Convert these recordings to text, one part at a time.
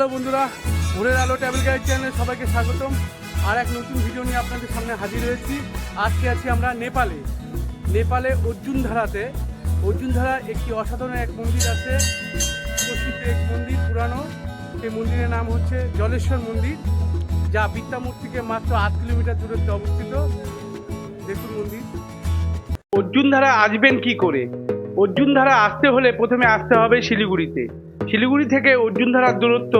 Hello বন্ধুরা, ভোরের আলো ট্রাভেল গাইড চ্যানেলে সবাইকে স্বাগতম। আর এক নতুন ভিডিও নিয়ে আপনাদের সামনে হাজির হয়েছি। আজকে আছি আমরা নেপালে। নেপালে অর্জুন ধারাতে অর্জুন ধারা একটি অসাধারণ এক মন্দির আছে। প্রসিদ্ধ এক মন্দির পুরানো। সেই মন্দিরের নাম হচ্ছে জলেশ্বর মন্দির, যা বিদ্যামূর্তি থেকে মাত্র আট কিলোমিটার দূরত্বে অবস্থিত। দেখুন মন্দির। অর্জুন ধারা আসবেন কি করে? অর্জুন ধারা আসতে হলে প্রথমে আসতে হবে শিলিগুড়িতে। শিলিগুড়ি থেকে অর্জুনধারার দূরত্ব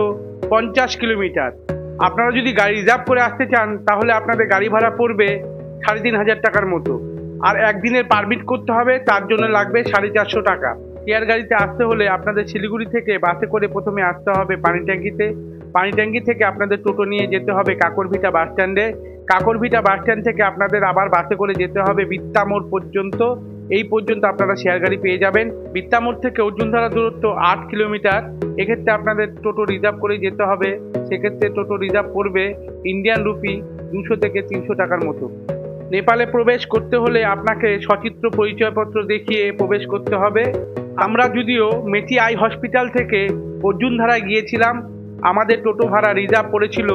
পঞ্চাশ কিলোমিটার। আপনারা যদি গাড়ি রিজার্ভ করে আসতে চান, তাহলে আপনাদের গাড়ি ভাড়া পড়বে সাড়ে তিন হাজার টাকার মতো। আর একদিনের পারমিট করতে হবে, তার জন্য লাগবে সাড়ে চারশো টাকা। এয়ার গাড়িতে আসতে হলে আপনাদের শিলিগুড়ি থেকে বাসে করে প্রথমে আসতে হবে পানি ট্যাঙ্কিতে। পানি ট্যাঙ্কি থেকে আপনাদের টোটো নিয়ে যেতে হবে কাকরভিটা বাস স্ট্যান্ডে কাকরভিটা বাস স্ট্যান্ড থেকে আপনাদের আবার বাসে করে যেতে হবে বিত্তামোড় পর্যন্ত। এই পর্যন্ত আপনারা শেয়ার গাড়ি পেয়ে যাবেন। বিত্তামোড় থেকে অর্জুনধারা দূরত্ব আট কিলোমিটার। এক্ষেত্রে আপনাদের টোটো রিজার্ভ করে যেতে হবে। সেক্ষেত্রে টোটো রিজার্ভ করবে ইন্ডিয়ান রুপি দুশো থেকে তিনশো টাকার মতো। নেপালে প্রবেশ করতে হলে আপনাকে সচিত্র পরিচয়পত্র দেখিয়ে প্রবেশ করতে হবে। আমরা যদিও মেটি আই হসপিটাল থেকে অর্জুনধারায় গিয়েছিলাম, আমাদের টোটো ভাড়া রিজার্ভ পড়েছিল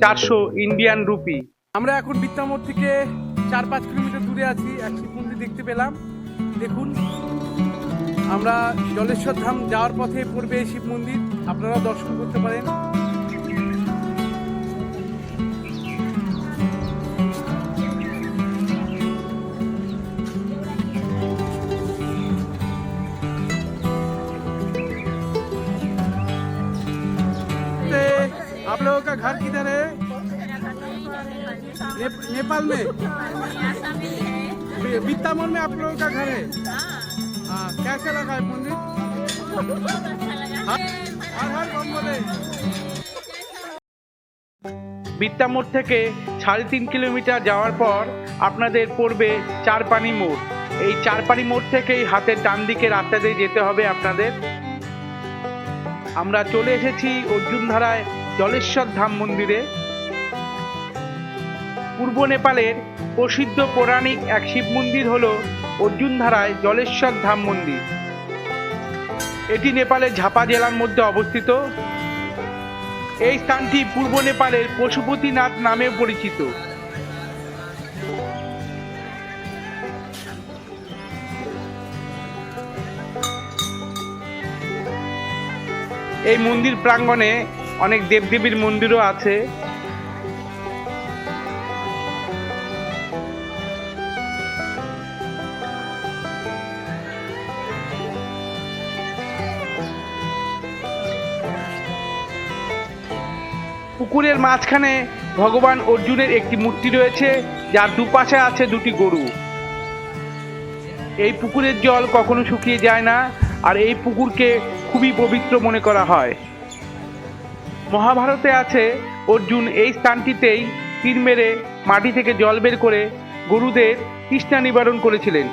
চারশো ইন্ডিয়ান রুপি। আমরা এখন বিদ্যামোড় থেকে চার পাঁচ কিলোমিটার দূরে আছি এক দেখতে পেলাম। দেখুন আমরা জলেশ্বর ধাম যাওয়ার পথে পড়বে এই শিব মন্দির আপনারা দর্শন করতে পারেন ते आप लोगों का घर किधर है ने, नेपाल में बि- बित्तामोर में आप लोगों का घर है हाँ कैसे लगा है मंदिर हाँ? हर हर बम बोले বিত্তামোড় থেকে সাড়ে তিন কিলোমিটার যাওয়ার পর আপনাদের পড়বে চারপানি মোড় এই চারপানি মোড় থেকেই হাতের ডান দিকে রাস্তা দিয়ে যেতে হবে আপনাদের আমরা চলে এসেছি অর্জুনধারায় জলেশ্বর ধাম মন্দিরে পূর্ব নেপালের প্রসিদ্ধ পৌরাণিক এক শিব মন্দির হল অর্জুনধারায় জলেশ্বর ধাম মন্দির। এটি নেপালের ঝাপা জেলার মধ্যে অবস্থিত। এই স্থানটি পূর্ব নেপালের পশুপতিনাথ নামে পরিচিত। এই মন্দির প্রাঙ্গণে অনেক দেবদেবীর মন্দিরও আছে। পুকুরের মাঝখানে ভগবান অর্জুনের একটি মূর্তি রয়েছে, যার দুপাশে আছে দুটি গরু। এই পুকুরের জল কখনো শুকিয়ে যায় না, আর এই পুকুরকে খুবই পবিত্র মনে করা হয়। মহাভারতে আছে, অর্জুন এই স্থানটিতেই তীর মেরে মাটি থেকে জল বের করে গরুদের তৃষ্ণা নিবারণ করেছিলেন।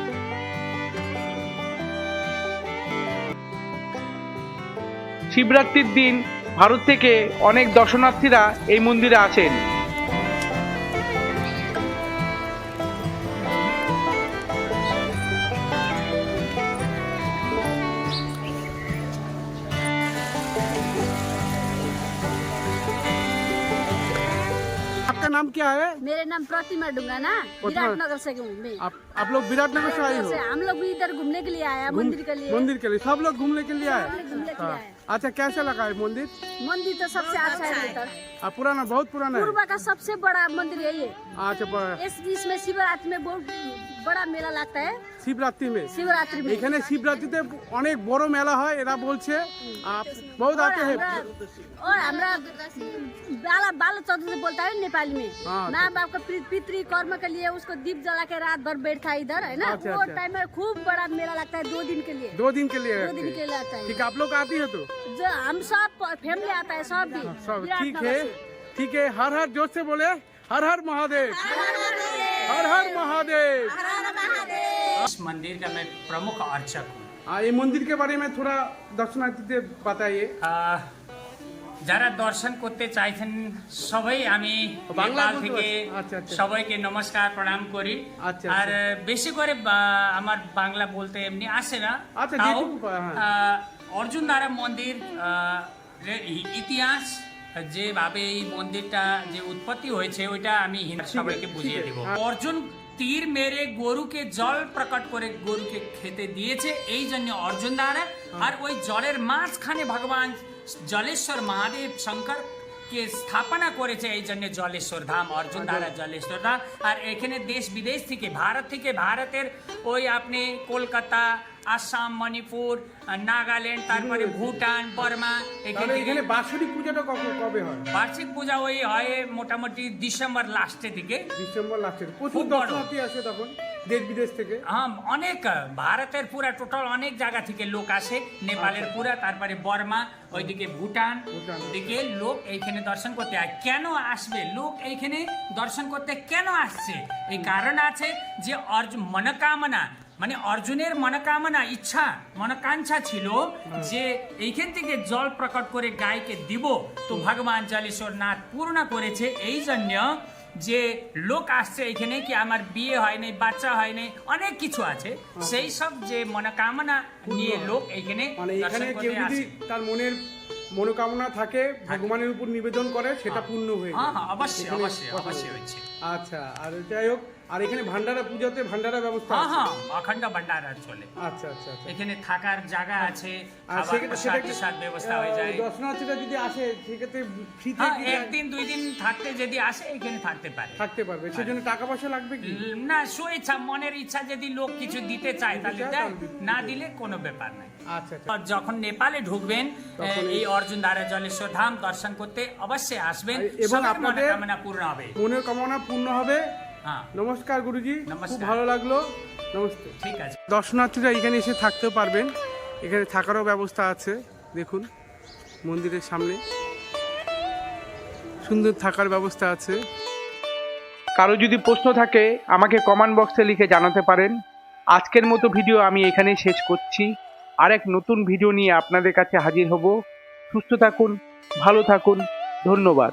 শিবরাত্রির দিন ভারত থেকে অনেক দর্শনার্থীরা এই মন্দিরে আসেন। आपका नाम क्या है? मेरे नाम प्रतिमा डूँगा ना। विराट नगर से घूम मैं आप आप लोग विराटनगर से आए हो? हम लोग भी इधर घूमने के लिए आया मंदिर के लिए। मंदिर के लिए। सब लोग घूमने के लिए आए? हाँ। अच्छा कैसे लगा है मंदिर? मंदिर तो सबसे अच्छा है इधर। आ, पुराना बहुत पुराना है। पूर्वा का सबसे बड़ा मंदिर यही है अच्छा इस बीच इसमें शिवरात्रि में बहुत बड़ा मेला लगता है শিবরাত্রি মে शिवरात्रि में এখানে শিবরাত্রিতে অনেক বড় মেলা হয় এরা বলছে আপ বহুত और आते हैं हमरा और हमरा बाला बाल चौधरी बोलता है नेपाली में हाँ, माँ बाप का पित- पितृ कर्म के लिए उसको दीप जला के रात भर बैठता है इधर है ना अच्छा, वो अच्छा। टाइम में खूब बड़ा मेला लगता है दो दिन के लिए दो दिन के लिए दो रहते दिन हैं। के लिए आता है ठीक है आप लोग आती है तो जो हम सब फैमिली आता है सब भी सब ठीक विराटनगर है से। ठीक है हर हर जोश से बोले हर हर महादेव हर हर महादेव इस मंदिर का मैं प्रमुख अर्चक हूँ हाँ ये मंदिर के बारे में थोड़ा दर्शनार्थी बताइए আহ, যারা দর্শন করতে চাইছেন সবাই আমি বাংলা নেপাল বলতে থেকে পারছেন? আচ্ছা, আচ্ছা। সবাইকে নমস্কার প্রণাম করি আচ্ছা, আর আচ্ছা। বেশি করে বা- আমার বাংলা বলতে এমনি আসে না আচ্ছা, তাও যেটুকু পা- হ্যাঁ। আহ, অর্জুন দ্বারা মন্দির আহ, এর ই- ইতিহাস যেভাবে এই মন্দিরটা যে উৎপত্তি হয়েছে ওইটা আমি হিন্দু সবাইকে বুঝিয়ে ঠিক দেব আছে, হ্যাঁ। অর্জুন তীর মেরে গরুকে জল প্রকট করে গরুকে খেতে দিয়েছে। এই জন্য অর্জুন দ্বারা আর ওই জলের মাঝখানে ভগবান জলেশ্বর মহাদেব শঙ্কর কে স্থাপনা করেছে। এই জন্য জলেশ্বর ধাম, অর্জুন দ্বারা জলেশ্বর ধাম। আর এখানে দেশ বিদেশ থেকে, ভারত থেকে, ভারতের ওই আপনি কলকাতা আসাম মণিপুর নাগাল্যান্ড তারপরে ভুটান বর্মা এখান বাৎসরিক পূজাটা কখন কবে হয়? বার্ষিক পূজা ওই হয় মোটামুটি ডিসেম্বর লাস্টের দিকে। ডিসেম্বর লাস্টের। প্রচুর দর্শনার্থী আসে তখন দেশ বিদেশ থেকে? হ্যাঁ অনেক ভারতের পুরা টোটাল অনেক জায়গা থেকে লোক আসে নেপালের পুরা তারপরে বর্মা ওইদিকে ভুটান ভুটান। দিকে লোক এইখানে দর্শন করতে হয় কেন আসবে? লোক এইখানে দর্শন করতে কেন আসছে? এই কারণ আছে যে অর্জুন মনোকামনা মানে অর্জুনের মনোকামনা ইচ্ছা মনোকাঙ্ক্ষা ছিল যে এইখান থেকে জল প্রকট করে গায়কে দিব। তো ভগবান জলেশ্বর নাথ পূর্ণ করেছে এই জন্য যে লোক আসছে এখানে কি আমার বিয়ে হয়নি বাচ্চা হয়নি অনেক কিছু আছে। সেই সব যে মনোকামনা নিয়ে লোক এখানে মানে তার মনের মনোকামনা থাকে ভগবানের উপর নিবেদন করে সেটা পূর্ণ হয়ে হ্যাঁ হ্যাঁ অবশ্যই অবশ্যই অবশ্যই আচ্ছা আর যাই হোক আর এখানে ভান্ডারা পূজাতে ভান্ডারা ব্যবস্থা হ্যাঁ হ্যাঁ অখণ্ড ভান্ডারা চলে। আচ্ছা আচ্ছা আচ্ছা। এখানে থাকার জায়গা আছে আর সেক্ষেত্রে কি ব্যবস্থা হয়ে যায়। দর্শনার্থীরা যদি আসে সেক্ষেত্রে ফ্রিতে হ্যাঁ কি একদিন দুই দিন থাকতে যদি আসে এখানে থাকতে পারে। থাকতে পারবে। সেজন্য টাকা পয়সা লাগবে কি? না মনের ইচ্ছা যদি লোক কিছু দিতে চায় তাহলে দেয়। না দিলে কোনো ব্যাপার নাই। আচ্ছা আচ্ছা। আর যখন নেপালে ঢুকবেন এই অর্জুন দ্বারা জলেশ্বর ধাম দর্শন করতে অবশ্যই আসবেন। এবং আপনাদের- মনোকামনা পূর্ণ হবে। মনের কামনা পূর্ণ হবে। হ্যাঁ নমস্কার গুরুজি খুব ভালো লাগল। নমস্তে। ঠিক আছে। দর্শনার্থীরা এখানে এসে থাকতেও পারবেন। এখানে থাকারও ব্যবস্থা আছে দেখুন মন্দিরের সামনে। সুন্দর থাকার ব্যবস্থা আছে। কারও যদি প্রশ্ন থাকে আমাকে কমেন্ট বক্সে লিখে জানাতে পারেন। আজকের মতো ভিডিও আমি এখানেই শেষ করছি। আর এক নতুন ভিডিও নিয়ে আপনাদের কাছে হাজির হব। সুস্থ থাকুন ভালো থাকুন ধন্যবাদ।